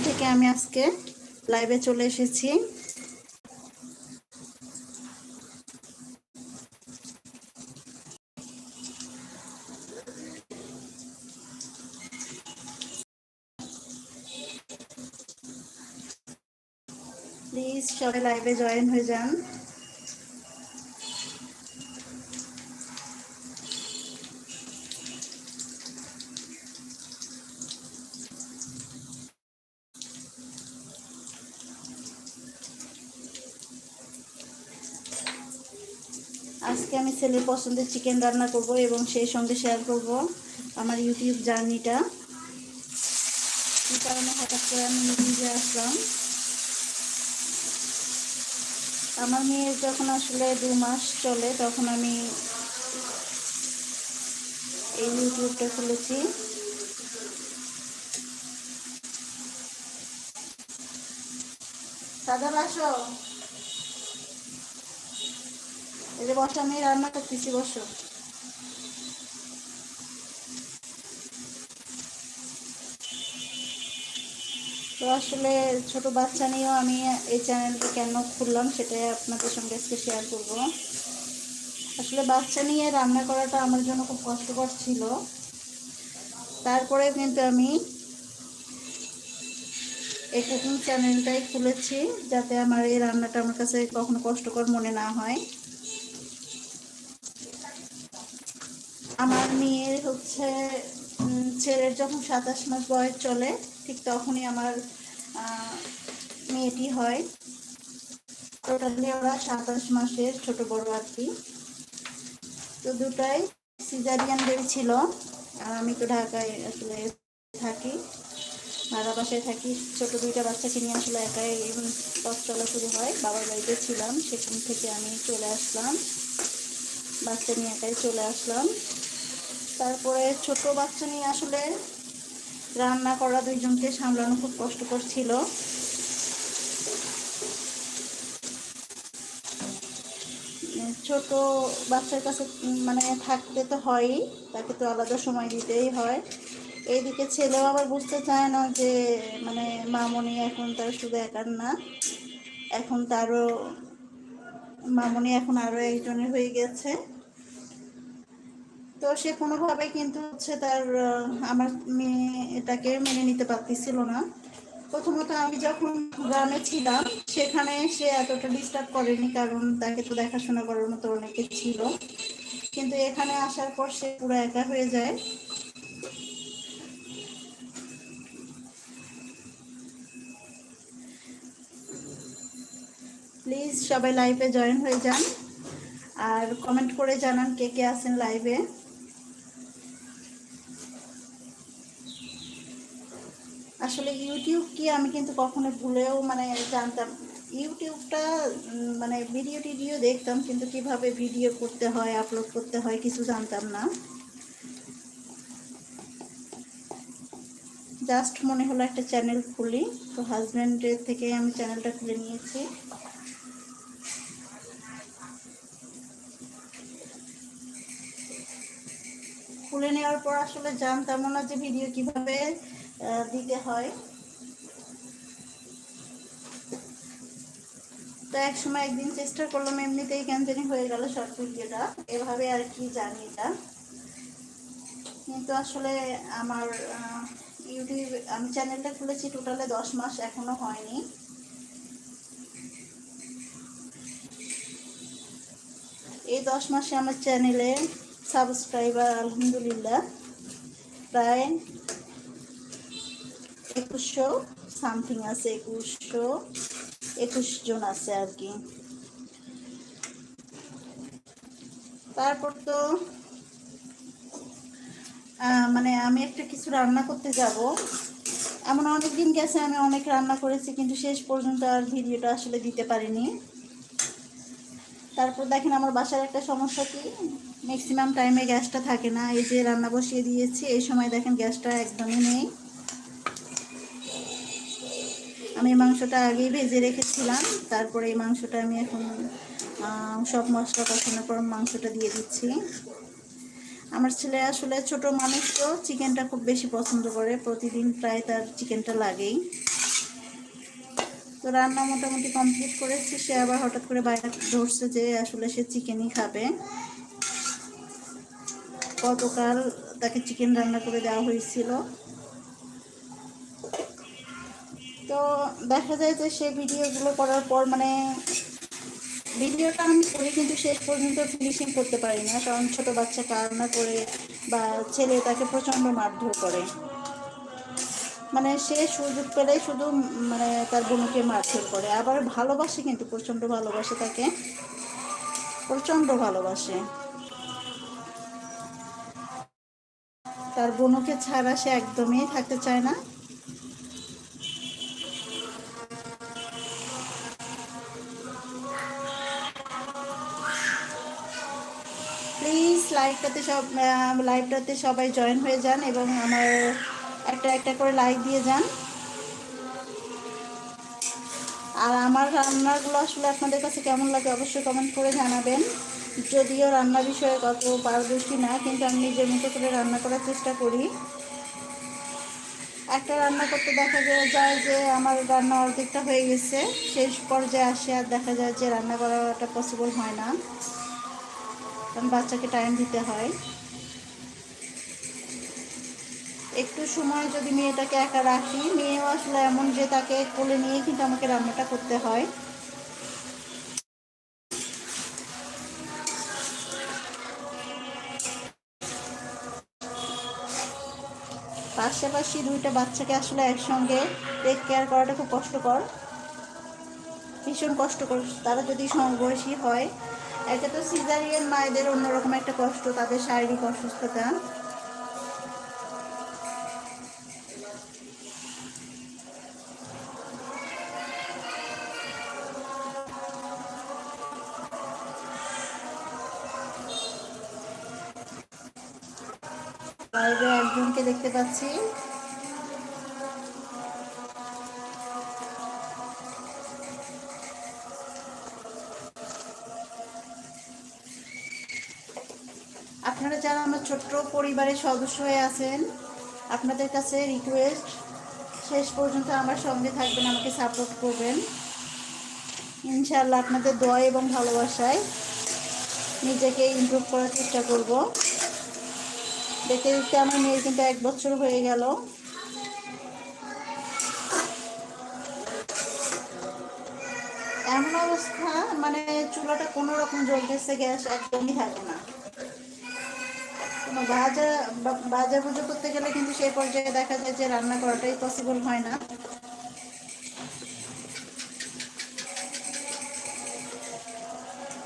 থেকে আমি আজকে লাইভে চলে এসেছি। প্লিজ সবাই লাইভে জয়েন হয়ে যান আজকে আমি ছেলের পছন্দের চিকেন রান্না করব এবং সেই সঙ্গে শেয়ার করব আমার ইউটিউব জার্নিটা কী কারণে হঠাৎ করে আমি নিজে আসলাম। আমার মেয়ের যখন আসলে দু মাস চলে, তখন আমি এই ইউটিউবটা খুলেছি। দাদা, আসো। যে বসো, আমি রান্না করতেছি, বসো। তো আসলে ছোট বাচ্চা নিয়েও আমি এই চ্যানেলটা কেন খুললাম সেটাই আপনাদের সঙ্গে আজকে শেয়ার করব। আসলে বাচ্চা নিয়ে রান্না করাটা আমার জন্য খুব কষ্টকর ছিল। তারপরে কিন্তু আমি এই কুকিং চ্যানেলটাই খুলেছি যাতে আমার এই রান্নাটা আমার কাছে কখনো কষ্টকর মনে না হয়। আমার মেয়ের হচ্ছে ছেলের যখন সাতাশ মাস বয়স চলে, ঠিক তখনই আমার মেয়েটি হয়। টোটালি ওরা সাতাশ মাসের ছোট বড় আর কি। তো দুটাই সিজারিয়ান বেবি ছিল। আর আমি তো ঢাকায় আসলে থাকি ভাড়া বাসায় থাকি। ছোট দুইটা বাচ্চাকে নিয়ে আসলে একাই পথ চলা শুরু হয়। বাবার বাড়িতে ছিলাম, সেখান থেকে আমি চলে আসলাম। বাচ্চা নিয়ে একাই চলে আসলাম। তারপরে ছোট বাচ্চা নিয়ে আসলে রান্না করা দুইজনকে সামলানো খুব কষ্টকর ছিল। ছোট বাচ্চার কাছে মানে থাকতে তো হয়ই তাকে তো আলাদা সময় দিতেই হয়। এইদিকে ছেলেও আবার বুঝতে চায় না যে মানে মামনি এখন তার শুধু একার না, এখন তারও, মামনি এখন আরও একজনের হয়ে গেছে। তো সে কোনোভাবে কিন্তু হচ্ছে তার আমার মেয়ে এটাকে মেনে নিতে পারতেছিল না। প্রথমত আমি যখন গ্রামে ছিলাম, সেখানে সে এতটা ডিস্টার্ব করেনি কারণ তাকে তো দেখাশোনা করার মতো অনেকে ছিল। কিন্তু এখানে আসার পর সে পুরো একা হয়ে যায়। প্লিজ সবাই লাইভে জয়েন হয়ে যান। আর কমেন্ট করে জানান কে কে আছেন লাইভে আসলে ইউটিউব কি আমি কিন্তু কখনো ভুলেও মানে জানতাম। ইউটিউবটা মানে ভিডিও টিডিও দেখতাম, কিন্তু কীভাবে ভিডিও করতে হয় আপলোড করতে হয় কিছু জানতাম না। জাস্ট মনে হলো একটা চ্যানেল খুলি। তো হাজব্যান্ডের থেকে আমি চ্যানেলটা খুলে নিয়েছি। খুলে নেওয়ার পর আসলে জানতাম না যে ভিডিও কীভাবে দিতে হয়। তো এক সময় একদিন চেষ্টা করলাম, এমনিতেই জানি হয়ে গেল শর্ট ভিডিওটা। এভাবে আর কি জানি এটা। কিন্তু আসলে আমার ইউটিউব আমি চ্যানেলটা খুলেছি টোটালে দশ মাস, এখনও হয়নি। এই দশ মাসে আমার চ্যানেলে সাবস্ক্রাইবার আলহামদুলিল্লাহ, প্রায় একুশশো সামথিং আছে একুশশো একুশ জন আছে আর কি। তারপর তো মানে আমি একটা কিছু রান্না করতে যাব। এমন অনেক দিন গেছে আমি অনেক রান্না করেছি, কিন্তু শেষ পর্যন্ত আর ভিডিওটা আসলে দিতে পারিনি। তারপর দেখেন আমার বাসার একটা সমস্যা কি ম্যাক্সিমাম টাইমে গ্যাসটা থাকে না, এই যে রান্না বসিয়ে দিয়েছি, এই সময় দেখেন গ্যাসটা একদমই নেই। আমি মাংসটা আগেই ভেজে রেখেছিলাম। তারপরে এই মাংসটা আমি এখন সব মশলা কষানোর পর মাংসটা দিয়ে দিচ্ছি। আমার ছেলে আসলে ছোট মানুষ তো, চিকেনটা খুব বেশি পছন্দ করে। প্রতিদিন প্রায় তার চিকেনটা লাগেই। তো রান্না মোটামুটি কমপ্লিট করেছি। সে আবার হঠাৎ করে বাইরে ধরছে যে আসলে সে চিকেনই খাবে। গতকাল তাকে চিকেন রান্না করে দেওয়া হয়েছিল। তো দেখা যায় যে সে ভিডিওগুলো করার পর মানে ভিডিওটা আমি করি কিন্তু শেষ পর্যন্ত ফিনিশিং করতে পারি না, কারণ ছোট বাচ্চা কান্না করে বা ছেলে তাকে প্রচণ্ড মারধর করে। মানে সে সুযোগ পেলেই শুধু মানে তার বোনকে মারধর করে, আবার ভালোবাসে কিন্তু, প্রচণ্ড ভালোবাসে তাকে। প্রচণ্ড ভালোবাসে। তার বোনকে ছাড়া সে একদমই থাকতে চায় না। লাইভটাতে সব লাইভটাতে সবাই জয়েন হয়ে যান এবং আমার একটা একটা করে লাইক দিয়ে যান। আর আমার রান্নাগুলো আসলে আপনাদের কাছে কেমন লাগে অবশ্যই কমেন্ট করে জানাবেন। যদিও রান্না বিষয়ে কত পারদর্শী না, কিন্তু আমি নিজের মতো করে রান্না করার চেষ্টা করি। একটা রান্না করতে দেখা যায় যে আমার রান্না অর্ধেকটা হয়ে গেছে, শেষ পর্যায়ে আসে আর দেখা যায় যে রান্না করাটা পসিবল হয় না। কারণ বাচ্চাকে টাইম দিতে হয়। একটু সময় যদি মেয়েটাকে একা রাখি, মেয়েও আসলে এমন যে তাকে কোলে নিয়ে কিন্তু আমাকে রান্নাটা করতে হয়। পাশাপাশি দুইটা বাচ্চাকে আসলে একসঙ্গে টেক কেয়ার করাটা খুব কষ্টকর, ভীষণ কষ্টকর। তারা যদি সমবয়সী হয় এটা তো সিজারিয়ান মায়েদের অন্যরকম একটা কষ্ট তাদের শারীরিক অসুস্থতা। বাইরে একজনকে দেখতে পাচ্ছি আপনারা যারা আমার ছোট্ট পরিবারের সদস্য হয়ে আছেন। আপনাদের কাছে রিকোয়েস্ট শেষ পর্যন্ত আমার সঙ্গে থাকবেন, আমাকে সাপোর্ট করবেন। ইনশাআল্লাহ আপনাদের দোয়া এবং ভালোবাসায় নিজেকে ইমপ্রুভ করার চেষ্টা করব। দেখতে দেখতে আমার মেয়ের কিন্তু এক বছর হয়ে গেল। এমন অবস্থা মানে চুলাটা কোনো রকম জ্বলতেছে, গ্যাস একদমই থাকে না। ভাজা ভাজা ভুজো করতে গেলে কিন্তু সেই পর্যায়ে দেখা যায় যে রান্না করাটাই পসিবল হয় না।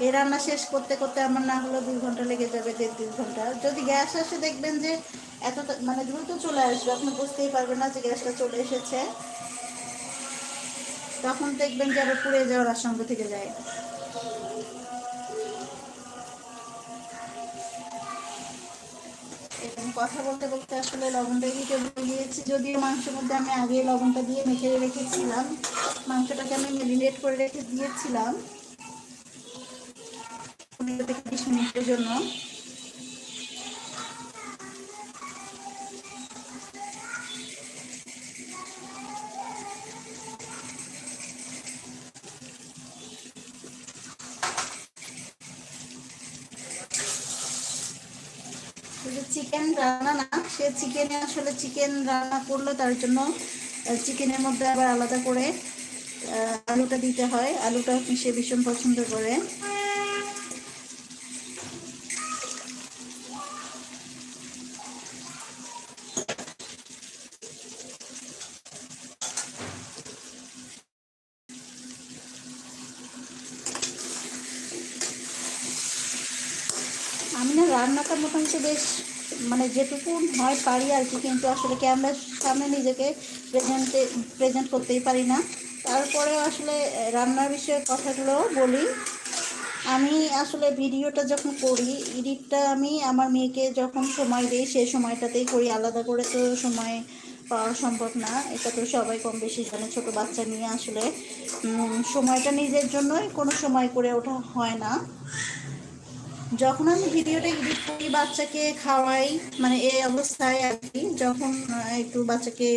এই রান্না শেষ করতে করতে আমার না হলেও দুই ঘণ্টা লেগে যাবে, দেড় দুই ঘণ্টা। যদি গ্যাস আসে দেখবেন যে এত মানে দ্রুত চলে আসবে, আপনি বুঝতেই পারবেন না যে গ্যাসটা চলে এসেছে। তখন দেখবেন যে আবার পুড়ে যাওয়ার আশঙ্কা থেকে যায়। এবং কথা বলতে বলতে আসলে লবণটা দিতে গিয়েছি। যদিও মাংসের মধ্যে আমি আগে লবণটা দিয়ে মেখে রেখেছিলাম। মাংসটাকে আমি মেরিনেট করে রেখে দিয়েছিলাম। পনেরো থেকে বিশ মিনিটের জন্য। চিকেনে আসলে চিকেন রান্না করলে, তার জন্য চিকেনের মধ্যে আবার আলাদা করে আলুটা দিতে হয়। আলুটা সে ভীষণ পছন্দ করে আমি না রান্নাটা মোটামুটি বেশ মানে যেটুকু হয় পারি আর কি, কিন্তু আসলে ক্যামেরার সামনে নিজেকে প্রেজেন্টে প্রেজেন্ট করতেই পারি না। তারপরেও আসলে রান্নার বিষয়ে কথাগুলো বলি। আমি আসলে ভিডিওটা যখন করি, এডিটটা আমি আমার মেয়েকে যখন সময় দিই সেই সময়টাতেই করি। আলাদা করে তো সময় পাওয়া সম্ভব না। এটা তো সবাই কম বেশি জানে, ছোটো বাচ্চা নিয়ে আসলে। সময়টা নিজের জন্যই কোনো সময় করে ওঠা হয় না। যখন আমি ভিডিওটা এডিট করি, বাচ্চাকে খাওয়াই মানে এই অবস্থায় আর কি, যখন একটু বাচ্চাকে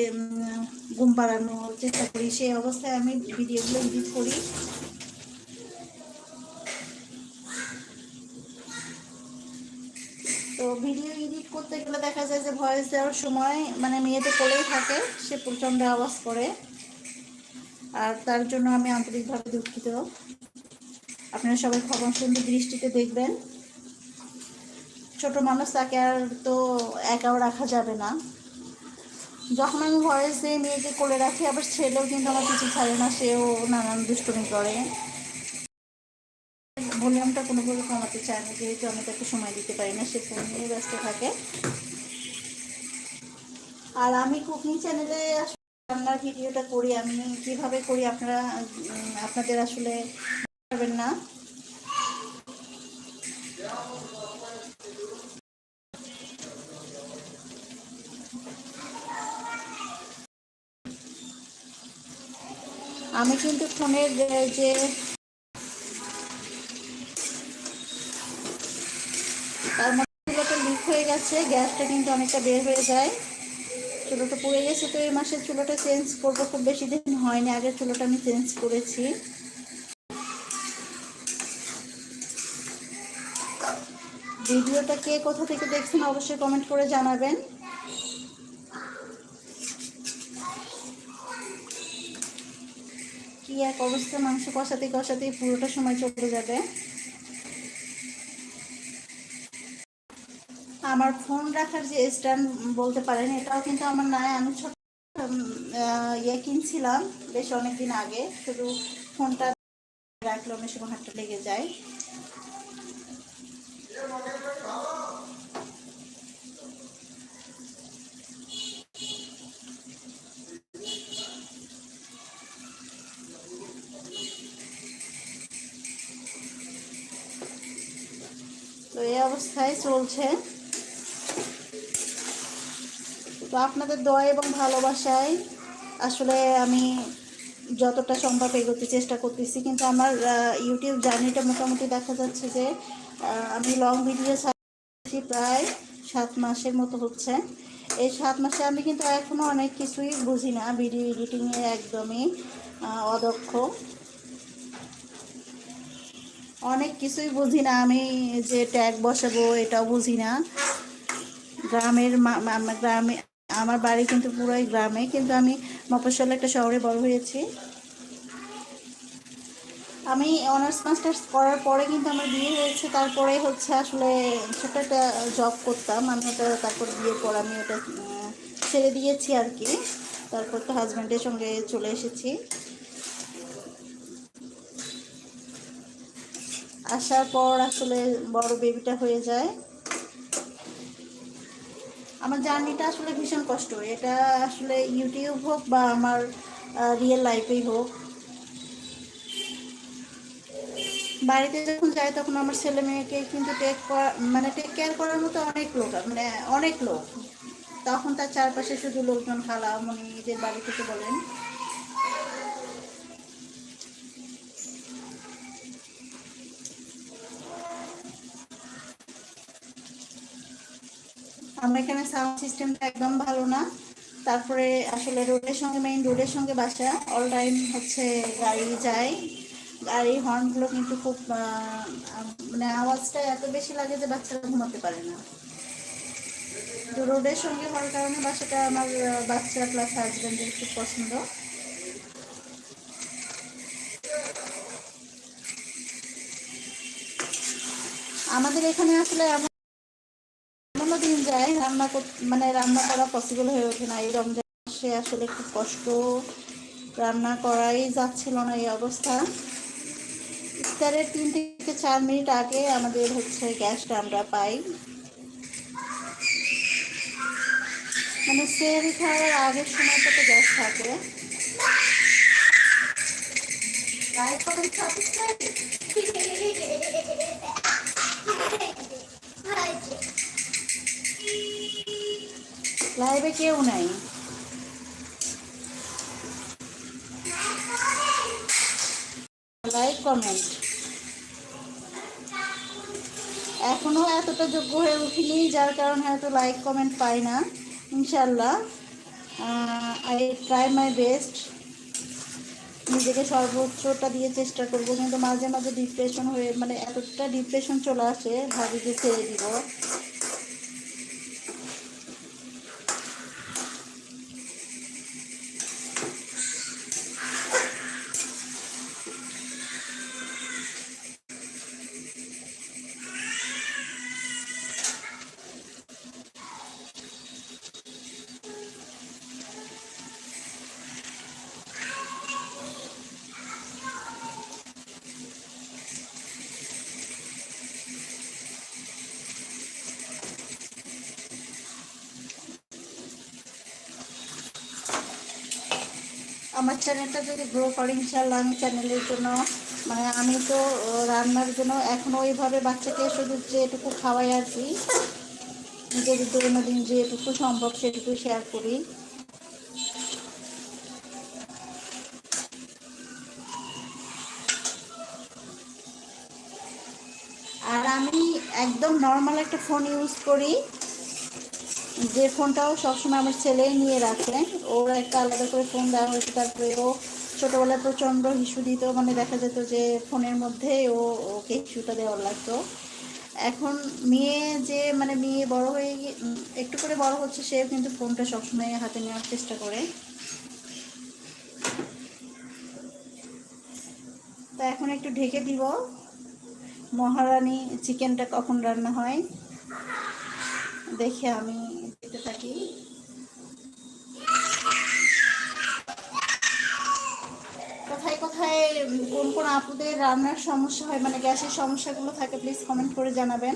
ঘুম পাড়ানোর চেষ্টা করি, সেই অবস্থায় আমি ভিডিওগুলো এডিট করি। তো ভিডিও এডিট করতে গেলে দেখা যায় যে ভয়েস দেওয়ার সময় মানে মেয়েদের কোলেই থাকে, সে প্রচণ্ড আওয়াজ করে। আর তার জন্য আমি আন্তরিকভাবে দুঃখিত। আপনারা সবাই খবর সুন্দর দৃষ্টিতে দেখবেন। ছোট মানুষ, তাকে আর তো একাও রাখা যাবে না। যখন আমি ভয়েস দিয়ে মেয়েকে কোলে রাখি, আবার ছেলেও কিন্তু আমার কিছু ছাড়ে না, সেও নানান দুষ্টুমি করে। ভলিউমটা কোনোভাবে কমাতে চায় না, যেহেতু আমি তাকে সময় দিতে পারি না, সে ফোন নিয়ে ব্যস্ত থাকে। আর আমি কুকিং চ্যানেলে রান্নার ভিডিওটা করি, আমি কীভাবে করি আপনারা আপনাদের আসলে পারবেন না। আমি কিন্তু ফোনের যে- তার মধ্যে লিক হয়ে গেছে, গ্যাসটা কিন্তু অনেকটা বের হয়ে যায়। চুলোটা পুড়ে গেছে তো এই মাসে চুলোটা চেঞ্জ করব, খুব বেশি দিন হয়নি, আগের চুলোটা আমি চেঞ্জ করেছি। ভিডিওটা কে কোথা থেকে দেখছেন অবশ্যই কমেন্ট করে জানাবেন। এক অবস্থা, মাংস কষাতে কষাতে পুরোটা সময় চলে যাবে। আমার ফোন রাখার যে স্ট্যান্ড বলতে পারেন, এটাও কিন্তু আমার নাই আমি ছোট ইয়ে কিনছিলাম বেশ অনেকদিন আগে। শুধু ফোনটা রাখলে অনেক সময় হাতটা লেগে যায়। চলছে। তো আপনাদের দয়া এবং ভালোবাসায় আসলে আমি যতটা সম্ভব এগোতে চেষ্টা করতেছি, কিন্তু আমার ইউটিউব জার্নিটা মোটামুটি দেখা যাচ্ছে যে আমি লং ভিডিও ছাড়ছি প্রায় সাত মাসের মতো হচ্ছে। এই সাত মাসে আমি কিন্তু এখনও অনেক কিছুই বুঝি না ভিডিও এডিটিংয়ে একদমই অদক্ষ। অনেক কিছুই বুঝি না আমি যে ট্যাগ বসাবো এটাও বুঝি না। গ্রামের গ্রামে, আমার বাড়ি কিন্তু পুরোই গ্রামে, কিন্তু আমি মফস্বল একটা শহরে বড় হয়েছি। আমি অনার্স, মাস্টার্স করার পরে কিন্তু আমার বিয়ে হয়েছে, তারপরে হচ্ছে আসলে ছোট একটা জব করতাম, আমি ওটা তারপর বিয়ের পর আমি ওটা ছেড়ে দিয়েছি আর কি। তারপর তো হাজব্যান্ডের সঙ্গে চলে এসেছি। আসার পর আসলে বড় বেবিটা হয়ে যায়। আমার জার্নিটা আসলে ভীষণ কষ্ট। এটা আসলে ইউটিউব হোক বা আমার রিয়েল লাইফেই হোক। বাড়িতে যখন যাই তখন আমার ছেলে মেয়েকে কিন্তু টেক করা মানে টেক কেয়ার করার মতো অনেক লোক মানে অনেক লোক। তখন তার চারপাশে শুধু লোকজন খালা মনিদের বাড়ি থেকে বলেন। আমরা এখানে সাউন্ড সিস্টেমটা একদম ভালো না। তারপরে আসলে রোডের সঙ্গে মেইন রোডের সঙ্গে বাসা অল টাইম হচ্ছে গাড়ি যায়। গাড়ির হর্নগুলো কিন্তু খুব মানে আওয়াজটা এত বেশি লাগে যে বাচ্চারা ঘুমাতে পারে না। তো রোডের সঙ্গে হওয়ার কারণে বাসাটা আমার বাচ্চা প্লাস হাজব্যান্ডের খুব পছন্দ। আমাদের এখানে আসলে এমন দিন যায়, রান্না মানে রান্না করা পসিবল হয়ে ওঠে না। এই রমজান মাসে আসলে খুব কষ্ট। রান্না করাই যাচ্ছিল না এই অবস্থা। ইফতারের তিন থেকে চার মিনিট আগে আমাদের হচ্ছে গ্যাসটা আমরা পাই। মানে সেরি খাওয়ার আগের সময়টা তো গ্যাস থাকে। লাইভে কেউ নাই। Like, comment. এখনও এতটা যোগ্য হয়ে উঠিনি, যার কারণে হয়তো লাইক, কমেন্ট পাই না ইনশাল্লাহ আই ট্রাই মাই বেস্ট নিজেকে সর্বোচ্চটা দিয়ে চেষ্টা করব, কিন্তু মাঝে মাঝে ডিপ্রেশন হয়ে মানে এতটা ডিপ্রেশন চলে আসে, ভাবি যে ছেড়ে দিব। আমার চ্যানেলটা যদি গ্রো করে ইনশাল্লাহ আমি চ্যানেলের জন্য মানে আমি তো রান্নার জন্য এখনও ওইভাবে বাচ্চাকে শুধু যেটুকু খাওয়াই আর কি, নিজের দৈনন্দিন যেটুকু সম্ভব সেটুকু শেয়ার করি। আর আমি একদম নর্মাল একটা ফোন ইউজ করি। যে ফোনটাও সবসময় আমার ছেলেই নিয়ে রাখে। ওর একটা আলাদা করে ফোন দেওয়া হয়েছে, তারপরে ও ছোটোবেলায় প্রচণ্ড হিসু দিত মানে দেখা যেত যে ফোনের মধ্যে ও ওকে হিসুটা দেওয়ার লাগতো। এখন মেয়ে যে মানে মেয়ে বড় হয়ে একটু করে বড় হচ্ছে সে কিন্তু ফোনটা সবসময় হাতে নেওয়ার চেষ্টা করে। তো এখন একটু ঢেকে দিব। মহারানী চিকেনটা কখন রান্না হয়, দেখে আমি দেখতে থাকি। কোথায় কোথায় কোন কোন আপুদের রান্নার সমস্যা হয় মানে গ্যাসের সমস্যাগুলো থাকে প্লিজ কমেন্ট করে জানাবেন।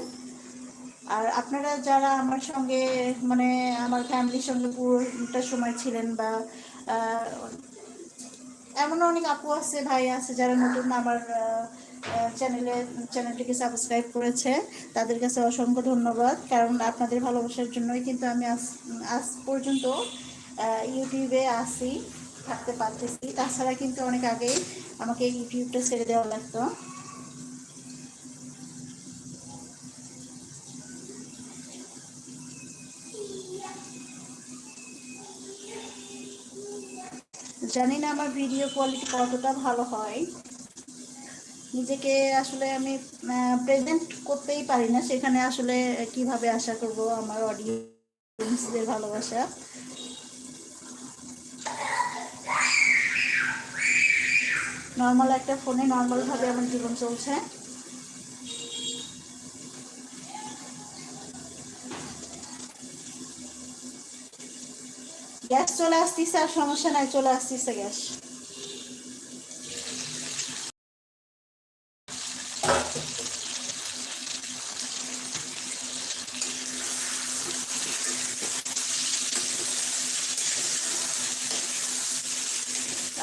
আর আপনারা যারা আমার সঙ্গে মানে আমার ফ্যামিলির সঙ্গে পুরোটা সময় ছিলেন বা এমন অনেক আপু আছে, ভাই আছে, যারা নতুন আমার চ্যানেলে, চ্যানেলটিকে সাবস্ক্রাইব করেছে, তাদের কাছে অসংখ্য ধন্যবাদ। কারণ আপনাদের ভালোবাসার জন্যই কিন্তু আমি আজ আজ পর্যন্ত ইউটিউবে আসি, থাকতে পারতেছি। তাছাড়া কিন্তু অনেক আগেই আমাকে ইউটিউবটা ছেড়ে দেওয়া লাগতো। জানি না আমার ভিডিও কোয়ালিটি কতটা ভালো হয়। নিজেকে আসলে আমি প্রেজেন্ট করতেই পারি না। সেখানে আসলে কীভাবে আশা করব আমার অডিয়েন্সদের ভালোবাসা? নর্মাল একটা ফোনে নর্মালভাবে আমার জীবন চলছে। গ্যাস চলে আসতেছে আর সমস্যা নাই, চলে আসতেছে গ্যাস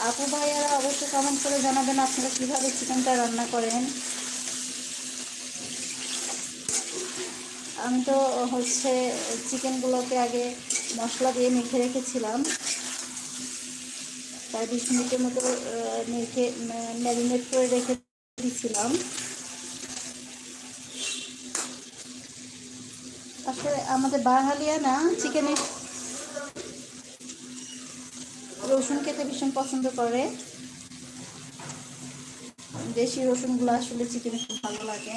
আপু ভাইয়ারা অবশ্যই কমেন্ট করে জানাবেন আপনারা কীভাবে চিকেনটা রান্না করেন। আমি তো হচ্ছে চিকেনগুলোকে আগে মশলা দিয়ে মেখে রেখেছিলাম। প্রায় বিশ মিনিটের মতো মেখে ম্যারিনেট করে রেখে দিয়েছিলাম। আসলে আমাদের বাঙালিয়া না চিকেনের রসুন খেতে ভীষণ পছন্দ করে। দেশি রসুনগুলো আসলে চিকেনে খুব ভালো লাগে।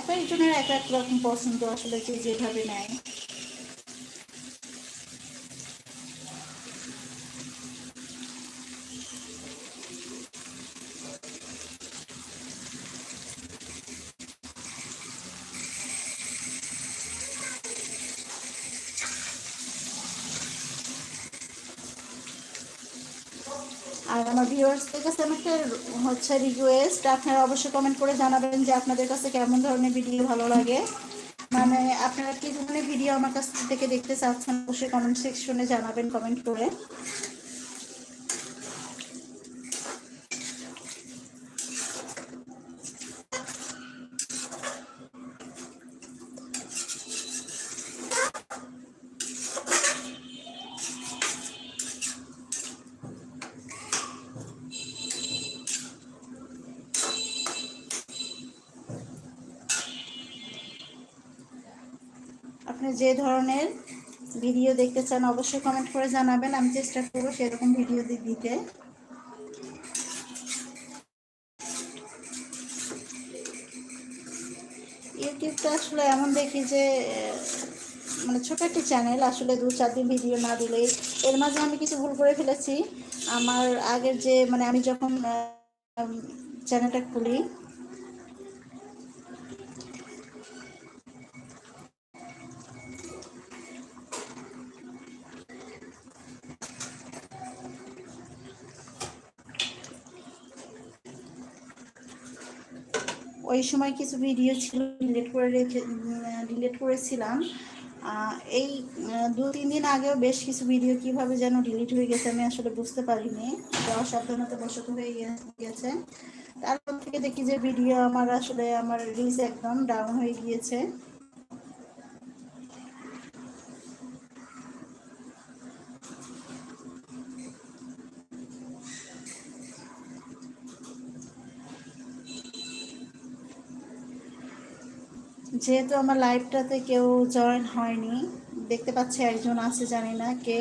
এক একজনের এক এক রকম পছন্দ আসলে যে যেভাবে নেয়। আমার ভিউয়ার্সদের কাছে আমি একটা হচ্ছে রিকোয়েস্ট আপনারা অবশ্যই কমেন্ট করে জানাবেন যে আপনাদের কাছে কেমন ধরনের ভিডিও ভালো লাগে। মানে আপনারা কি ধরনের ভিডিও আমার কাছ থেকে দেখতে চাচ্ছেন, অবশ্যই কমেন্ট সেকশনে জানাবেন কমেন্ট করে। আপনি যে ধরনের ভিডিও দেখতে চান, অবশ্যই কমেন্ট করে জানাবেন। আমি চেষ্টা করব সেরকম ভিডিও দিতে। ইউটিউবটা আসলে এমন দেখি যে মানে ছোট একটি চ্যানেল আসলে দু চার দিন ভিডিও না দিলেই। এর মাঝে আমি কিছু ভুল করে ফেলেছি। আমার আগের যে মানে আমি যখন চ্যানেলটা খুলি ওই সময় কিছু ভিডিও ছিল ডিলিট করে রেখে ডিলিট করেছিলাম। এই দু, তিন দিন আগেও বেশ কিছু ভিডিও কীভাবে যেন ডিলিট হয়ে গেছে আমি আসলে বুঝতে পারিনি। অসাবধানতা বসত হয়ে গিয়েছে তারপর থেকে দেখি যে ভিডিও আমার আসলে, আমার রিলস একদম ডাউন হয়ে গিয়েছে। যেহেতু আমার লাইভটাতে কেউ জয়েন হয়নি, দেখতে পাচ্ছি একজন আছে, জানি না কে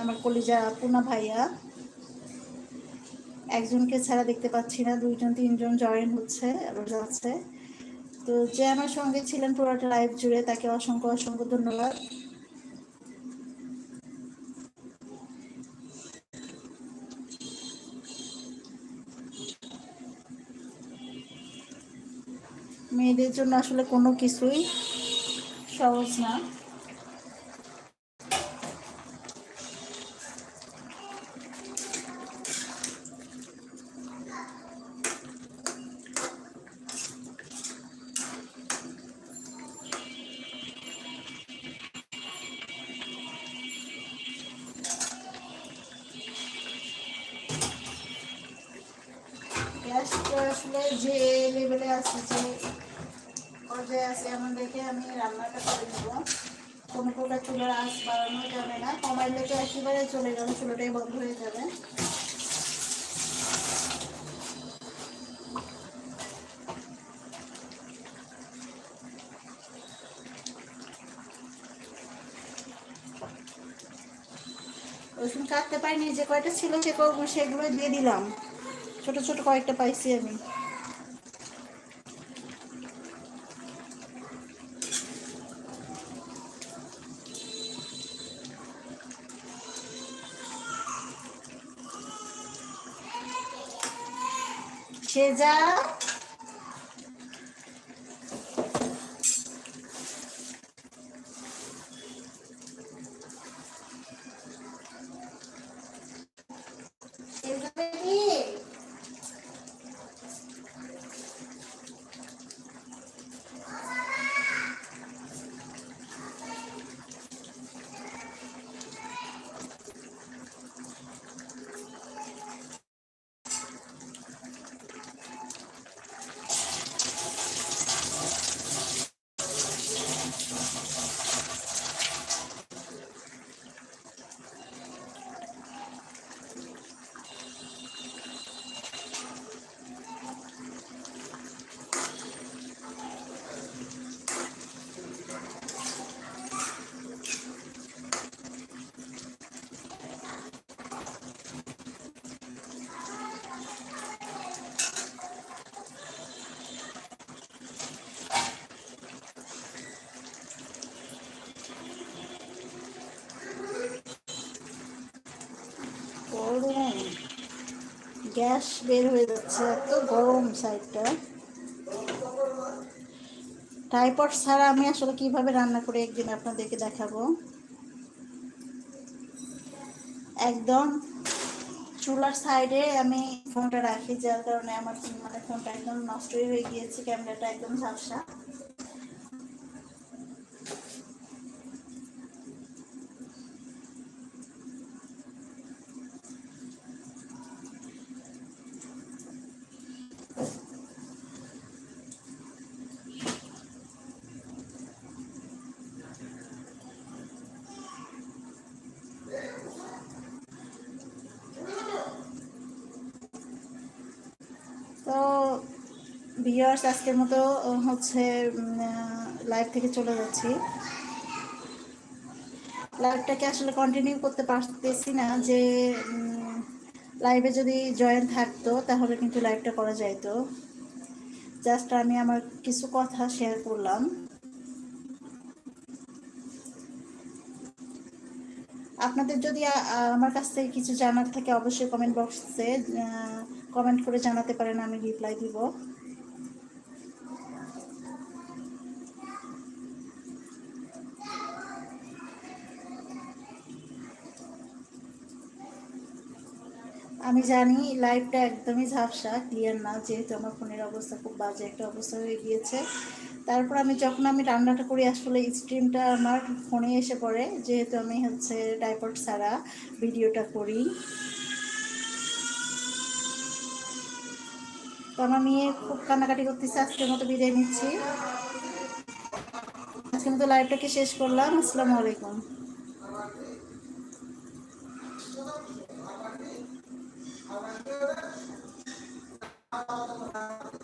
আমার কলিজা পুনা ভাইয়া। একজনকে ছাড়া দেখতে পাচ্ছি না, দুইজন, তিনজন জয়েন হচ্ছে, আবার যাচ্ছে। তো যে আমার সঙ্গে ছিলেন পুরোটা লাইভ জুড়ে, তাকে অসংখ্য অসংখ্য ধন্যবাদ। মেয়েদের জন্য আসলে কোনো কিছুই সহজ না। রসুন কাটতে পারিনি, যে কয়টা ছিল সে সেগুলো দিয়ে দিলাম। ছোট ছোট কয়েকটা পাইছি আমি। সেজা গরম গ্যাস বের হয়ে যাচ্ছে, এত গরম সাইডটা টাইপট ছাড়া আমি আসলে কীভাবে রান্না করে একদিন আপনাদেরকে দেখাবো? একদম চুলার সাইডে আমি ফোনটা রাখি, যার কারণে আমার মানে ফোনটা একদম নষ্টই হয়ে গিয়েছে, ক্যামেরাটা একদম ঝাপসা তো ভিউয়ার্স আজকের মতো হচ্ছে লাইভ থেকে চলে যাচ্ছি। লাইভটাকে আসলে কন্টিনিউ করতে পারতেছি না যে লাইভে যদি জয়েন থাকতো, তাহলে কিন্তু লাইভটা করা যাইতো। জাস্ট আমি আমার কিছু কথা শেয়ার করলাম। আপনাদের যদি আমার কাছ থেকে কিছু জানার থাকে, অবশ্যই কমেন্ট বক্সে কমেন্ট করে জানাতে পারেন, আমি রিপ্লাই দিব। আমি জানি লাইভটা একদমই ঝাপসা ক্লিয়ার না, যেহেতু আমার ফোনের অবস্থা খুব বাজে একটা অবস্থা হয়ে গিয়েছে। তারপর আমি যখন আমি রান্নাটা করি, আসলে স্ট্রিমটা আমার ফোনে এসে পড়ে, যেহেতু আমি হচ্ছে ডাইপট ছাড়া ভিডিওটা করি। তো আমার মেয়ে খুব কান্নাকাটি করতেছে, আজকের মতো বিদায় নিচ্ছি। আজকের মতো লাইভটাকে শেষ করলাম, আসসালামু আলাইকুম। Thank you.